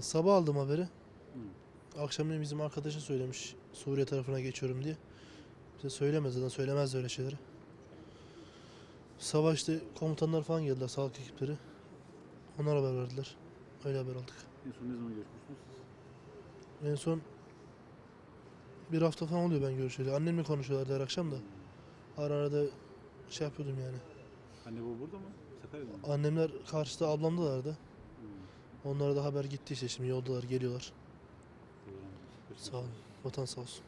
sabah aldım haberi. Akşamleyin bizim arkadaşa söylemiş Suriye tarafına geçiyorum diye. Bize söylemez zaten söylemez öyle şeyleri. Sabah işte komutanlar falan geldiler sağlık ekipleri. Onlar haber verdiler. Öyle haber aldık. En son ne zaman görüşmüştünüz? En son bir hafta falan oluyor ben görüşeli. Annemle konuşuyorlardı her akşam da. Ara ara da şey yapıyordum yani. Anne baba burada mı? Sakarya'da mı? Annemler karşıda ablamdalardı. Onlara da haber gitti işte şimdi yoldalar geliyorlar. Sağ olun. Vatan sağ olsun.